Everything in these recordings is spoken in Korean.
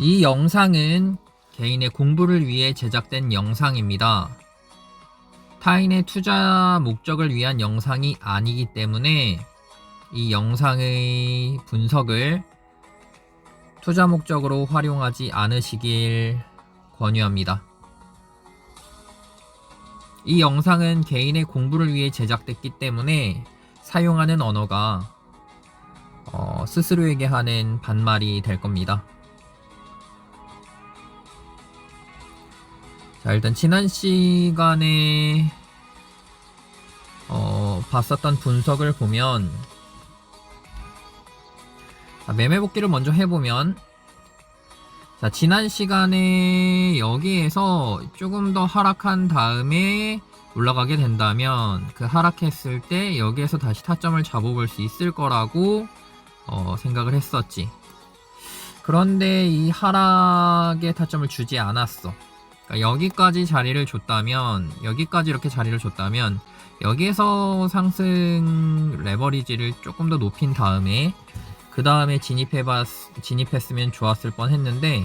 이 영상은 개인의 공부를 위해 제작된 영상입니다. 타인의 투자 목적을 위한 영상이 아니기 때문에 이 영상의 분석을 투자 목적으로 활용하지 않으시길 권유합니다. 이 영상은 개인의 공부를 위해 제작됐기 때문에 사용하는 언어가 어, 스스로에게 하는 반말이 될 겁니다. 자, 일단 지난 시간에 어, 봤었던 분석을 보면 자, 매매 복귀를 먼저 해보면 자, 지난 시간에 여기에서 조금 더 하락한 다음에 올라가게 된다면 그 하락했을 때 여기에서 다시 타점을 잡아볼 수 있을 거라고 어, 생각을 했었지. 그런데 이 하락의 타점을 주지 않았어. 그러니까 여기까지 자리를 줬다면 여기까지 이렇게 자리를 줬다면 여기에서 상승 레버리지를 조금 더 높인 다음에 그 다음에 진입해봤 진입했으면 좋았을 뻔했는데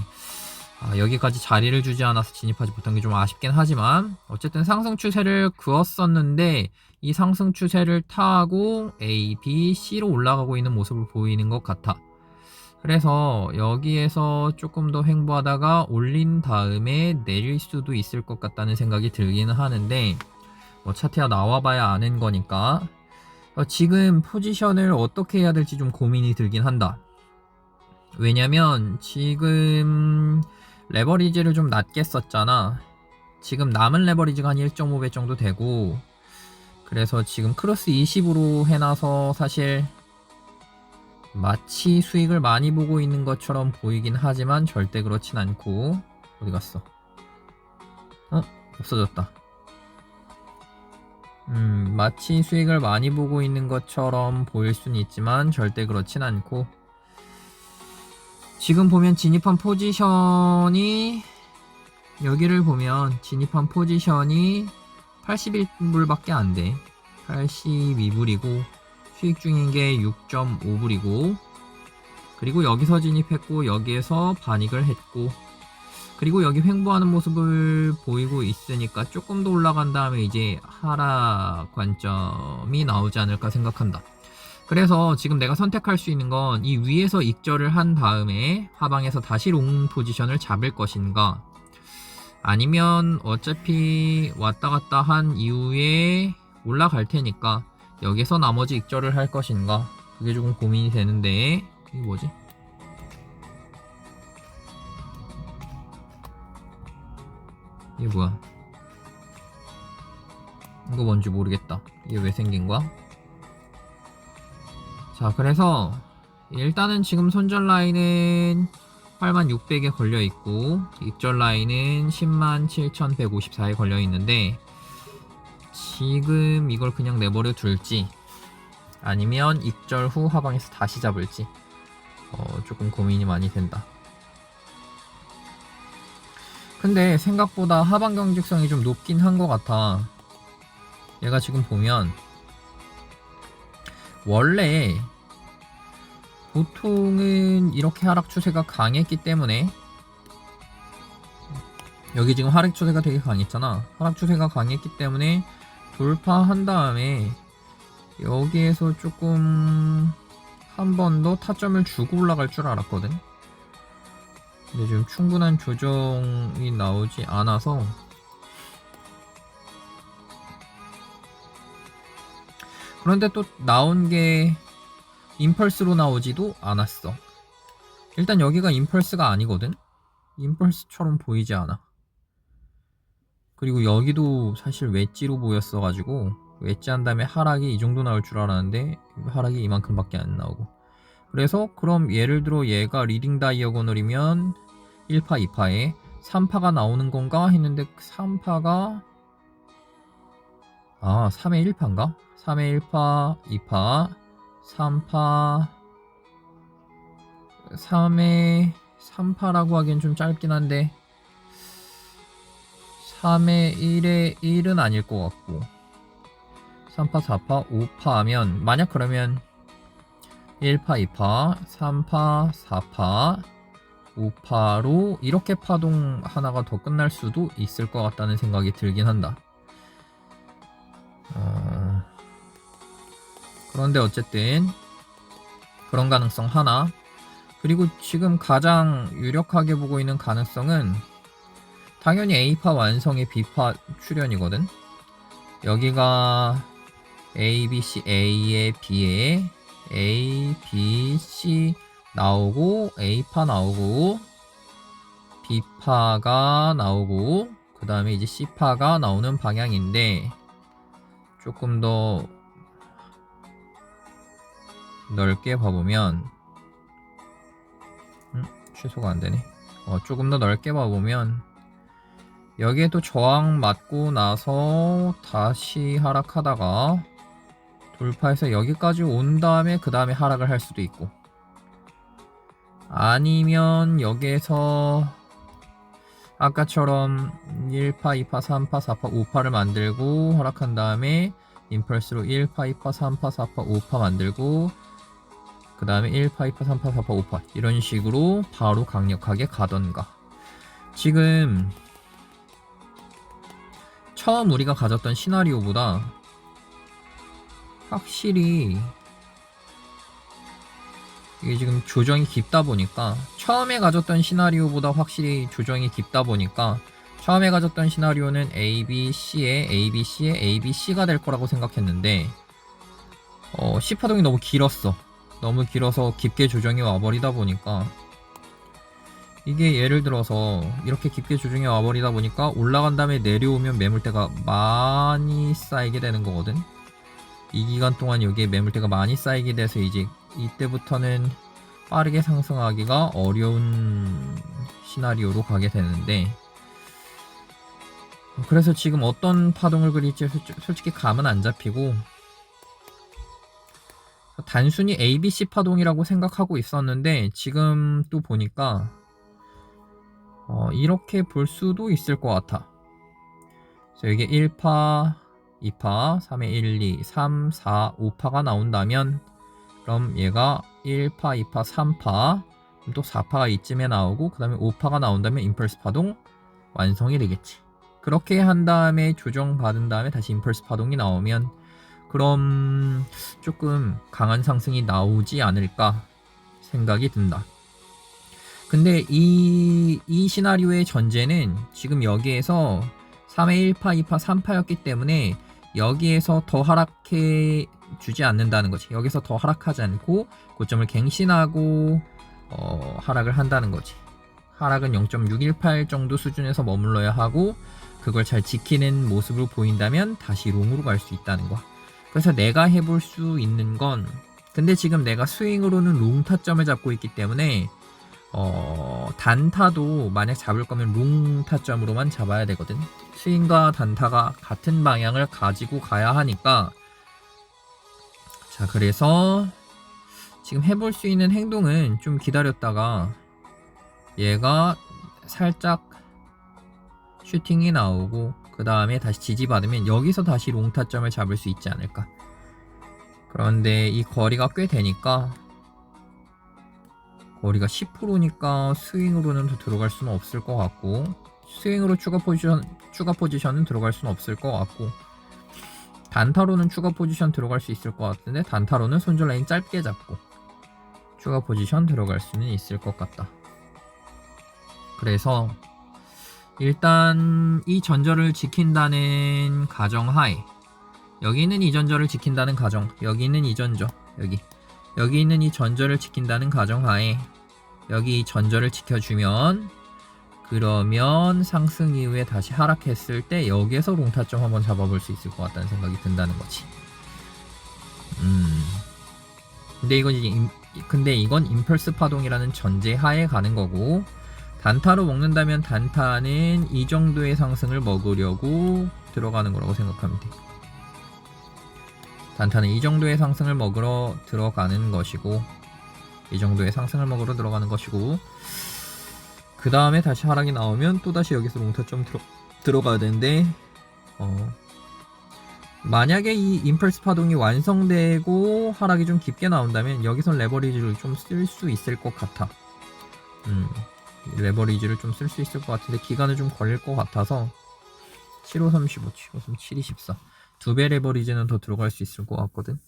아, 여기까지 자리를 주지 않아서 진입하지 못한 게 좀 아쉽긴 하지만 어쨌든 상승 추세를 그었었는데 이 상승 추세를 타고 A, B, C로 올라가고 있는 모습을 보이는 것 같아. 그래서 여기에서 조금 더 횡보하다가 올린 다음에 내릴 수도 있을 것 같다는 생각이 들기는 하는데 뭐 차트가 나와봐야 아는 거니까 어, 지금 포지션을 어떻게 해야 될지 좀 고민이 들긴 한다. 왜냐면 지금 레버리지를 좀 낮게 썼잖아. 지금 남은 레버리지가 한 1.5배 정도 되고 그래서 지금 크로스 20으로 해놔서 사실 마치 수익을 많이 보고 있는 것처럼 보이긴 하지만 절대 그렇진 않고 어디 갔어? 어? 없어졌다. 음, 마치 수익을 많이 보고 있는 것처럼 보일 수는 있지만 절대 그렇진 않고 지금 보면 진입한 포지션이 여기를 보면 진입한 포지션이 81불밖에 안 돼. 82불이고 수익 중인 게 6.5불이고 그리고 여기서 진입했고 여기에서 반익을 했고 그리고 여기 횡보하는 모습을 보이고 있으니까 조금 더 올라간 다음에 이제 하락 관점이 나오지 않을까 생각한다. 그래서 지금 내가 선택할 수 있는 건 이 위에서 익절을 한 다음에 하방에서 다시 롱 포지션을 잡을 것인가 아니면 어차피 왔다 갔다 한 이후에 올라갈 테니까 여기서 나머지 익절을 할 것인가 그게 조금 고민이 되는데 이게 뭐지? 이게 뭐야? 이거 뭔지 모르겠다. 이게 왜 생긴 거야? 자, 그래서 일단은 지금 손절 라인은 87,600에 걸려 있고 익절 라인은 107,154에 걸려 있는데 지금 이걸 그냥 내버려 둘지 아니면 익절 후 하방에서 다시 잡을지 어, 조금 고민이 많이 된다. 근데 생각보다 하방 경직성이 좀 높긴 한 것 같아. 얘가 지금 보면 원래 보통은 이렇게 하락 추세가 강했기 때문에 여기 지금 하락 추세가 되게 강했잖아. 하락 추세가 강했기 때문에 돌파한 다음에 여기에서 조금 한 번 더 타점을 주고 올라갈 줄 알았거든. 근데 지금 충분한 조정이 나오지 않아서 그런데 또 나온 게 임펄스로 나오지도 않았어. 일단 여기가 임펄스가 아니거든. 임펄스처럼 보이지 않아. 그리고 여기도 사실 웨지로 보였어가지고 웨지 한 다음에 하락이 이 정도 나올 줄 알았는데 하락이 이만큼밖에 안 나오고. 그래서 그럼 예를 들어 얘가 리딩 다이어고널이면 1파, 2파에 3파가 나오는 건가 했는데 3파가 아 3의 1파인가? 3의 1파, 2파, 3파 3의 3파라고 하기엔 좀 짧긴 한데 3의 1의 1은 아닐 것 같고 3파, 4파, 5파 하면 만약 그러면 1파, 2파, 3파, 4파 5파로 이렇게 파동 하나가 더 끝날 수도 있을 것 같다는 생각이 들긴 한다. 어... 그런데 어쨌든 그런 가능성 하나. 그리고 지금 가장 유력하게 보고 있는 가능성은 당연히 A파 완성의 B파 출현이거든. 여기가 A, B, C, A에 B에 A, B, C 나오고 A파 나오고 B파가 나오고 그 다음에 이제 C파가 나오는 방향인데 조금 더 넓게 봐보면 음, 취소가 안 되네. 어, 조금 더 넓게 봐보면 여기에도 저항 맞고 나서 다시 하락하다가 돌파해서 여기까지 온 다음에 그 다음에 하락을 할 수도 있고. 아니면 여기에서 아까처럼 1파, 2파, 3파, 4파, 5파를 만들고 허락한 다음에 임펄스로 1파, 2파, 3파, 4파, 5파 만들고 그 다음에 1파, 2파, 3파, 4파, 5파. 이런 식으로 바로 강력하게 가던가. 지금 처음 우리가 가졌던 시나리오보다 확실히 이게 지금 조정이 깊다 보니까 처음에 가졌던 시나리오보다 확실히 조정이 깊다 보니까 처음에 가졌던 시나리오는 A, B, C에 A, B, C에 A, B, C가 될 거라고 생각했는데 어, C 파동이 너무 길었어. 너무 길어서 깊게 조정이 와버리다 보니까 이게 예를 들어서 이렇게 깊게 조정이 와버리다 보니까 올라간 다음에 내려오면 매물대가 많이 쌓이게 되는 거거든. 이 기간 동안 여기에 매물대가 많이 쌓이게 돼서 이제 이때부터는 빠르게 상승하기가 어려운 시나리오로 가게 되는데 그래서 지금 어떤 파동을 그릴지 솔직- 솔직히 감은 안 잡히고 단순히 ABC 파동이라고 생각하고 있었는데 지금 또 보니까 어, 이렇게 볼 수도 있을 것 같아. 그래서 이게 1파, 2파, 3에 1, 2, 3, 4, 5파가 나온다면 그럼 얘가 1파, 2파, 3파, 그럼 또 4파가 이쯤에 나오고 그 다음에 5파가 나온다면 임펄스 파동 완성이 되겠지. 그렇게 한 다음에 조정 받은 다음에 다시 임펄스 파동이 나오면 그럼 조금 강한 상승이 나오지 않을까 생각이 든다. 근데 이, 이 시나리오의 전제는 지금 여기에서 3회 1파, 2파, 3파였기 때문에 여기에서 더 하락해 주지 않는다는 거지. 여기서 더 하락하지 않고 고점을 갱신하고 어, 하락을 한다는 거지. 하락은 0.618 정도 수준에서 머물러야 하고 그걸 잘 지키는 모습을 보인다면 다시 롱으로 갈 수 있다는 거. 그래서 내가 해볼 수 있는 건 근데 지금 내가 스윙으로는 롱 타점을 잡고 있기 때문에 어, 단타도 만약 잡을 거면 롱 타점으로만 잡아야 되거든. 스윙과 단타가 같은 방향을 가지고 가야 하니까 자 그래서 지금 해볼 수 있는 행동은 좀 기다렸다가 얘가 살짝 슈팅이 나오고 그 다음에 다시 지지받으면 여기서 다시 롱 타점을 잡을 수 있지 않을까 그런데 이 거리가 꽤 되니까 거리가 10%니까 스윙으로는 더 들어갈 수는 없을 것 같고 스윙으로 추가 포지션 추가 포지션은 들어갈 수는 없을 것 같고 단타로는 추가 포지션 들어갈 수 있을 것 같은데 단타로는 손절 라인 짧게 잡고 추가 포지션 들어갈 수는 있을 것 같다. 그래서 일단 이 전절을 지킨다는 가정하에 여기 있는 이 전절을 지킨다는 가정 여기 있는 이 전저 여기 여기 있는 이 전절을 지킨다는 가정하에 여기 이 전절을 지켜주면 그러면 상승 이후에 다시 하락했을 때 여기에서 롱타점 한번 잡아볼 수 있을 것 같다는 생각이 든다는 거지. 음. 근데 이건 임- 근데 이건 임펄스 파동이라는 전제 하에 가는 거고 단타로 먹는다면 단타는 이 정도의 상승을 먹으려고 들어가는 거라고 생각하면 돼. 단타는 이 정도의 상승을 먹으러 들어가는 것이고 이 정도의 상승을 먹으러 들어가는 것이고 그 다음에 다시 하락이 나오면 또 다시 여기서 롱타점 들어 들어가야 되는데 어 만약에 이 임펄스 파동이 완성되고 하락이 좀 깊게 나온다면 여기서 레버리지를 좀 쓸 수 있을 것 같아. 음 레버리지를 좀 쓸 수 있을 것 같은데 기간은 좀 걸릴 것 같아서 7, 5, 3, 15, 7, 5, 3, 7, 2, 14. 두배 레버리지는 더 들어갈 수 있을 것 같거든.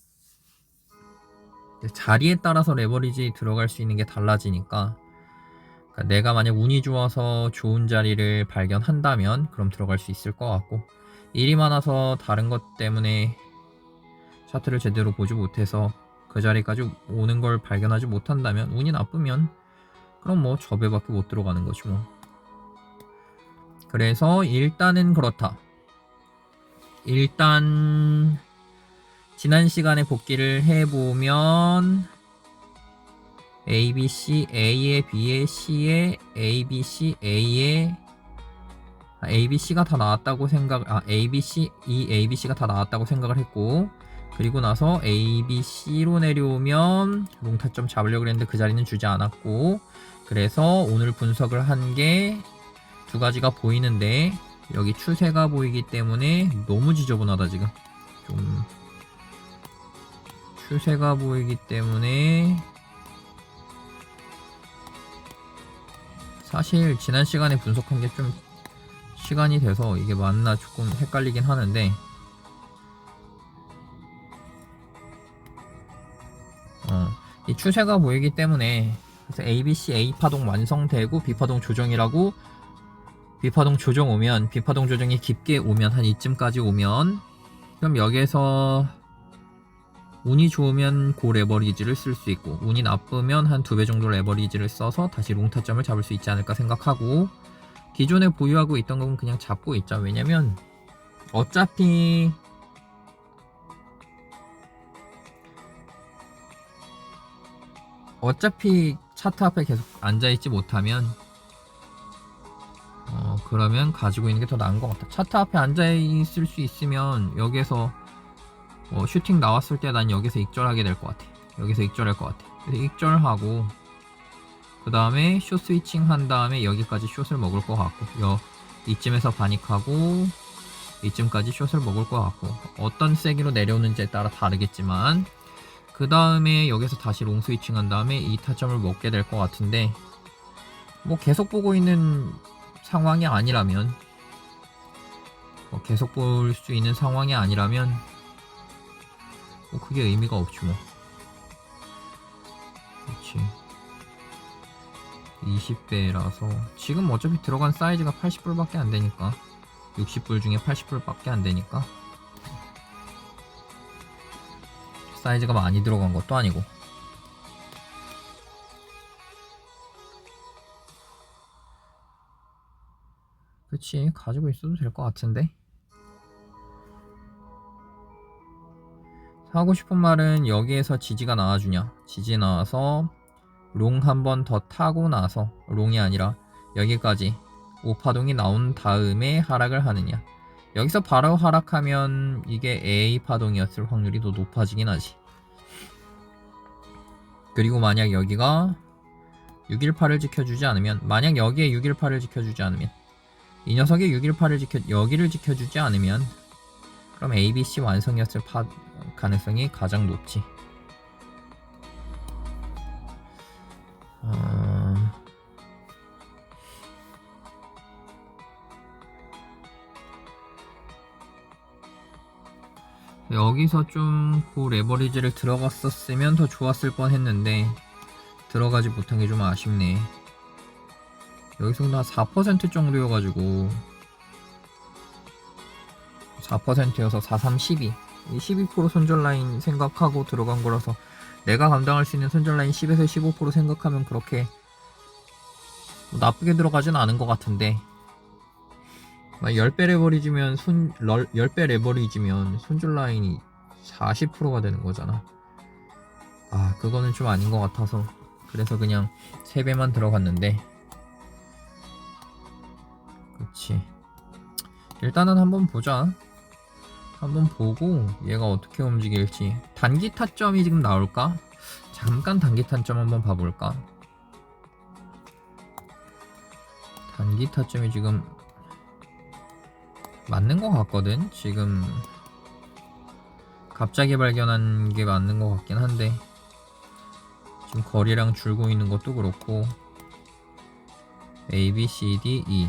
자리에 따라서 레버리지 들어갈 수 있는 게 달라지니까 그러니까 내가 만약 운이 좋아서 좋은 자리를 발견한다면 그럼 들어갈 수 있을 것 같고 일이 많아서 다른 것 때문에 차트를 제대로 보지 못해서 그 자리까지 오는 걸 발견하지 못한다면 운이 나쁘면 그럼 뭐 저배밖에 못 들어가는 거지 뭐. 그래서 일단은 그렇다. 일단 지난 시간에 복귀를 해보면 A, B, C, A에 B에 C에 A, B, C, A에 아, A, B, C가 다 나왔다고 생각, 아, A, B, C, 이 A, B, C가 다 나왔다고 생각을 했고, 그리고 나서 A, B, C로 내려오면 롱타점 잡으려고 했는데 그 자리는 주지 않았고, 그래서 오늘 분석을 한 게 두 가지가 보이는데, 여기 추세가 보이기 때문에 너무 지저분하다, 지금. 좀, 추세가 보이기 때문에, 사실 지난 시간에 분석한 게 좀 시간이 돼서 이게 맞나 조금 헷갈리긴 하는데 어, 이 추세가 보이기 때문에 그래서 ABC A 파동 완성되고 B 파동 조정이라고 B 파동 조정 오면 B 파동 조정이 깊게 오면 한 이쯤까지 오면 그럼 여기에서 운이 좋으면 고 레버리지를 쓸 수 있고 운이 나쁘면 한 두 배 정도 레버리지를 써서 다시 롱타점을 잡을 수 있지 않을까 생각하고 기존에 보유하고 있던 건 그냥 잡고 있자 왜냐면 어차피 어차피 차트 앞에 계속 앉아있지 못하면 어 그러면 가지고 있는 게 더 나은 것 같아 차트 앞에 앉아 있을 수 있으면 여기에서 어, 슈팅 나왔을 때 난 여기서 익절하게 될 것 같아. 여기서 익절할 것 같아. 그래서 익절하고 그 다음에 숏 스위칭 한 다음에 여기까지 숏을 먹을 것 같고 여 이쯤에서 바닉하고 이쯤까지 숏을 먹을 것 같고 어떤 세기로 내려오는지에 따라 다르겠지만 그 다음에 여기서 다시 롱 스위칭 한 다음에 이 타점을 먹게 될 것 같은데 뭐 계속 보고 있는 상황이 아니라면 뭐 계속 볼 수 있는 상황이 아니라면 뭐 그게 의미가 없지 뭐. 그렇지. 20배라서 지금 어차피 들어간 사이즈가 80불밖에 안 되니까 60불 중에 80불밖에 안 되니까 사이즈가 많이 들어간 것도 아니고 그치 가지고 있어도 될 것 같은데? 하고 싶은 말은 여기에서 지지가 나와주냐? 지지 나와서 롱 한 번 더 타고 나서 롱이 아니라 여기까지 오파동이 나온 다음에 하락을 하느냐? 여기서 바로 하락하면 이게 A 파동이었을 확률이 더 높아지긴 하지. 그리고 만약 여기가 618을 지켜주지 않으면 만약 여기에 618을 지켜주지 않으면 이 녀석이 618을 지켜 여기를 지켜주지 않으면 그럼 ABC 완성이었을 파, 가능성이 가장 높지. 어... 여기서 좀 그 레버리지를 들어갔었으면 더 좋았을 뻔 했는데 들어가지 못한 게 좀 아쉽네. 여기서 한4% 정도여가지고 4%여서 43, 12. 이 12% 손절 라인 생각하고 들어간 거라서 내가 감당할 수 있는 손절 라인 10에서 15% 생각하면 그렇게 뭐 나쁘게 들어가진 않은 것 같은데 10배 레버리지면 손 10배 레버리지면 손절 라인이 40%가 되는 거잖아. 아, 그거는 좀 아닌 것 같아서 그래서 그냥 3배만 들어갔는데 그렇지. 일단은 한번 보자. 한번 보고 얘가 어떻게 움직일지 단기 타점이 지금 나올까? 잠깐 단기 타점 한번 봐볼까? 단기 타점이 지금 맞는 것 같거든? 지금 갑자기 발견한 게 맞는 것 같긴 한데 지금 거리랑 줄고 있는 것도 그렇고 A, B, C, D, E.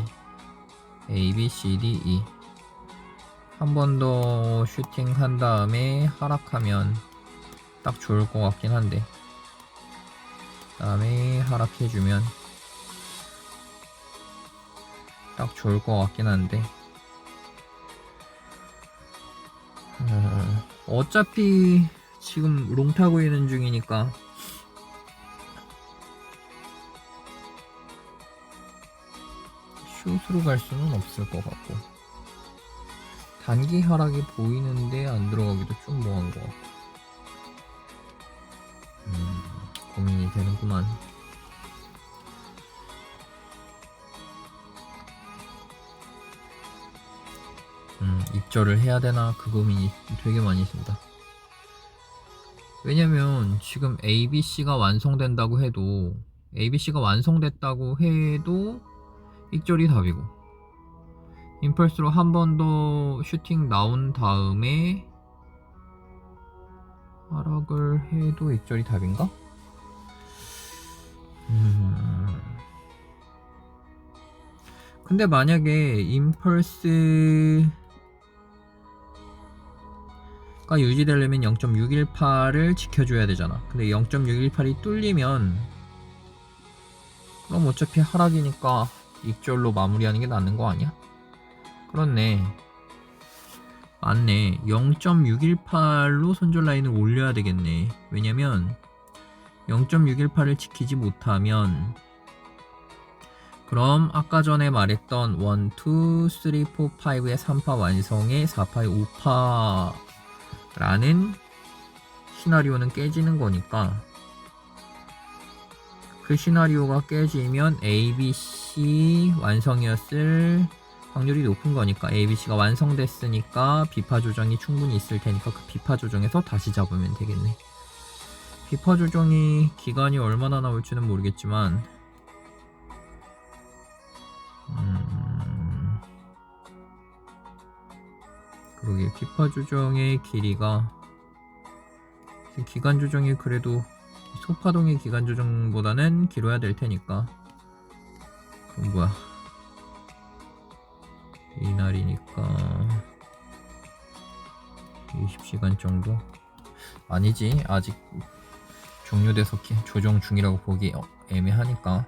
A, B, C, D, E. 한 번 더 슈팅 한 다음에 하락하면 딱 좋을 것 같긴 한데. 다음에 하락해주면 딱 좋을 것 같긴 한데. 어, 어차피 지금 롱 타고 있는 중이니까 숏으로 갈 수는 없을 것 같고. 단기 하락이 보이는데 안 들어가기도 좀 뭐한 것 같고. 음, 고민이 되는구만. 음, 입절을 해야 되나? 그 고민이 되게 많이 듭니다. 왜냐면 지금 ABC가 완성된다고 해도 ABC가 완성됐다고 해도 익절이 답이고 임펄스로 한 번 더 슈팅 나온 다음에 하락을 해도 익절이 답인가? 음... 근데 만약에 임펄스 가 유지되려면 0.618을 지켜줘야 되잖아. 근데 0.618이 뚫리면 그럼 어차피 하락이니까 익절로 마무리하는 게 낫는 거 아니야? 그렇네. 맞네. 0.618로 손절 라인을 올려야 되겠네. 왜냐면 0.618을 지키지 못하면 그럼 아까 전에 말했던 1, 2, 3, 4, 5의 3파 완성에 4파의 5파 라는 시나리오는 깨지는 거니까 그 시나리오가 깨지면 ABC 완성이었을 확률이 높은 거니까 ABC가 완성됐으니까 비파 조정이 충분히 있을 테니까 그 비파 조정에서 다시 잡으면 되겠네. 비파 조정이 기간이 얼마나 나올지는 모르겠지만 음... 그러게 비파 조정의 길이가 기간 조정이 그래도 소파동의 기간 조정보다는 길어야 될 테니까. 그럼 뭐야? 이날이니까 20시간 정도? 아니지. 아직 종료돼서 기- 조정 중이라고 보기 어- 애매하니까.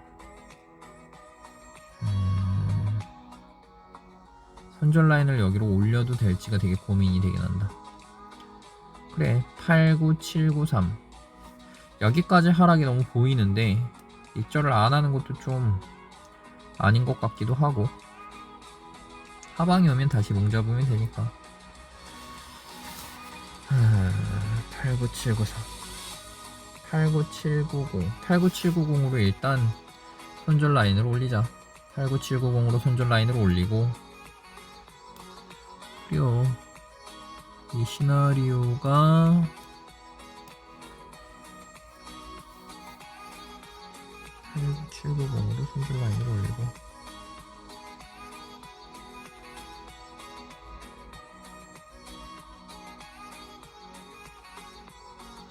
음, 선절 라인을 여기로 올려도 될지가 되게 고민이 되긴 한다. 그래 89793 여기까지 하락이 너무 보이는데 입절을 안 하는 것도 좀 아닌 것 같기도 하고 하방이 오면 다시 몽 잡으면 되니까. 89794 89790 89790으로 일단 손절 라인을 올리자. 89790으로 손절 라인을 올리고. 그래요 이 시나리오가 89790으로 손절 라인을 올리고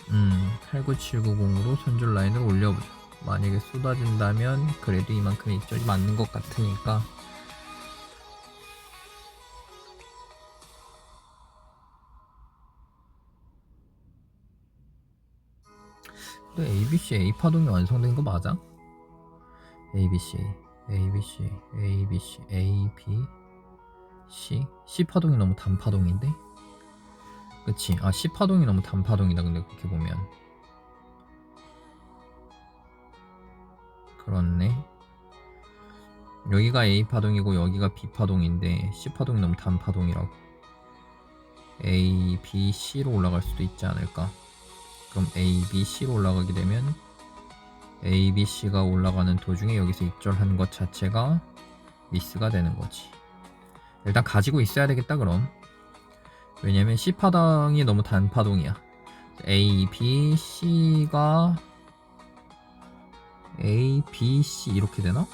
음, 89790으로 손절 라인을 올려보자. 만약에 쏟아진다면 그래도 이만큼 입절이 맞는 것 같으니까 근데 ABC A 파동이 완성된 거 맞아? ABC ABC ABC A B C? C 파동이 너무 단파동인데? 그치. 아 C 파동이 너무 단파동이다 근데 그렇게 보면. 그렇네. 여기가 A 파동이고 여기가 B 파동인데 C 파동이 너무 단파동이라고. A, B, C로 올라갈 수도 있지 않을까? 그럼 A, B, C로 올라가게 되면 A, B, C가 올라가는 도중에 여기서 입절한 것 자체가 미스가 되는 거지 일단 가지고 있어야 되겠다 그럼 왜냐면 C 파동이 너무 단파동이야 A, B, C가 A, B, C 이렇게 되나?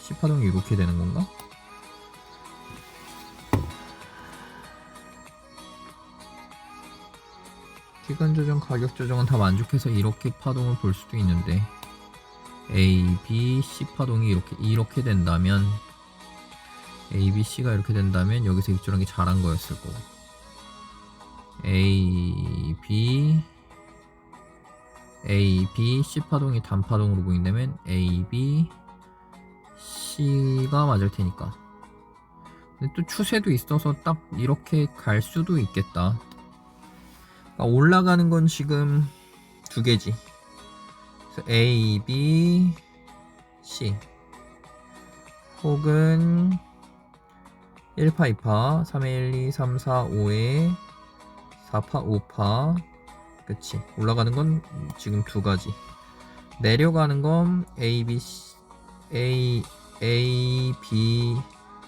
C 파동이 이렇게 되는 건가? 기간 조정, 가격 조정은 다 만족해서 이렇게 파동을 볼 수도 있는데 A, B, C 파동이 이렇게 이렇게 된다면 A, B, C가 이렇게 된다면 여기서 입주하는 게 잘한 거였을 거고. A, B A, B, C 파동이 단파동으로 보인다면 A, B, C가 맞을 테니까. 근데 또 추세도 있어서 딱 이렇게 갈 수도 있겠다. 그러니까 올라가는 건 지금 두 개지 A, B, C 혹은 1파, 2파, 3회 1, 2, 3, 4, 5회 4파, 5파. 그치. 올라가는 건 지금 두 가지. 내려가는 건 A, B, C, A, A, B,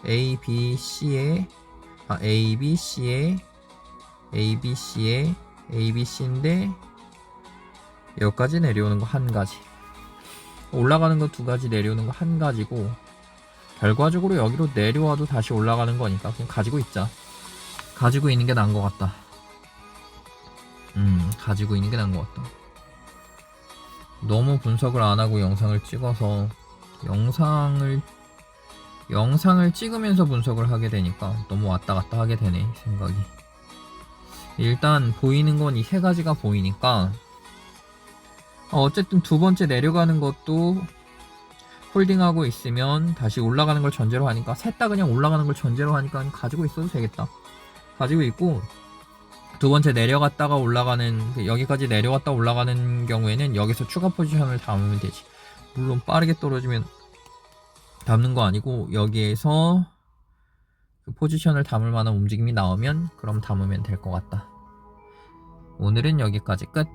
A, B, C에 아, A, B, C에 A, B, C에 A, B, C인데 여기까지 내려오는 거 한 가지. 올라가는 거 두 가지 내려오는 거 한 가지고 결과적으로 여기로 내려와도 다시 올라가는 거니까 그냥 가지고 있자. 가지고 있는 게 나은 것 같다. 음 가지고 있는 게 나은 것 같다. 너무 분석을 안 하고 영상을 찍어서 영상을 영상을 찍으면서 분석을 하게 되니까 너무 왔다 갔다 하게 되네 생각이. 일단 보이는 건 이 세 가지가 보이니까 어, 어쨌든 두 번째 내려가는 것도 홀딩하고 있으면 다시 올라가는 걸 전제로 하니까 셋 다 그냥 올라가는 걸 전제로 하니까 가지고 있어도 되겠다. 가지고 있고 두 번째 내려갔다가 올라가는 그 여기까지 내려갔다 올라가는 경우에는 여기서 추가 포지션을 담으면 되지. 물론 빠르게 떨어지면 담는 거 아니고 여기에서 그 포지션을 담을 만한 움직임이 나오면 그럼 담으면 될 것 같다. 오늘은 여기까지 끝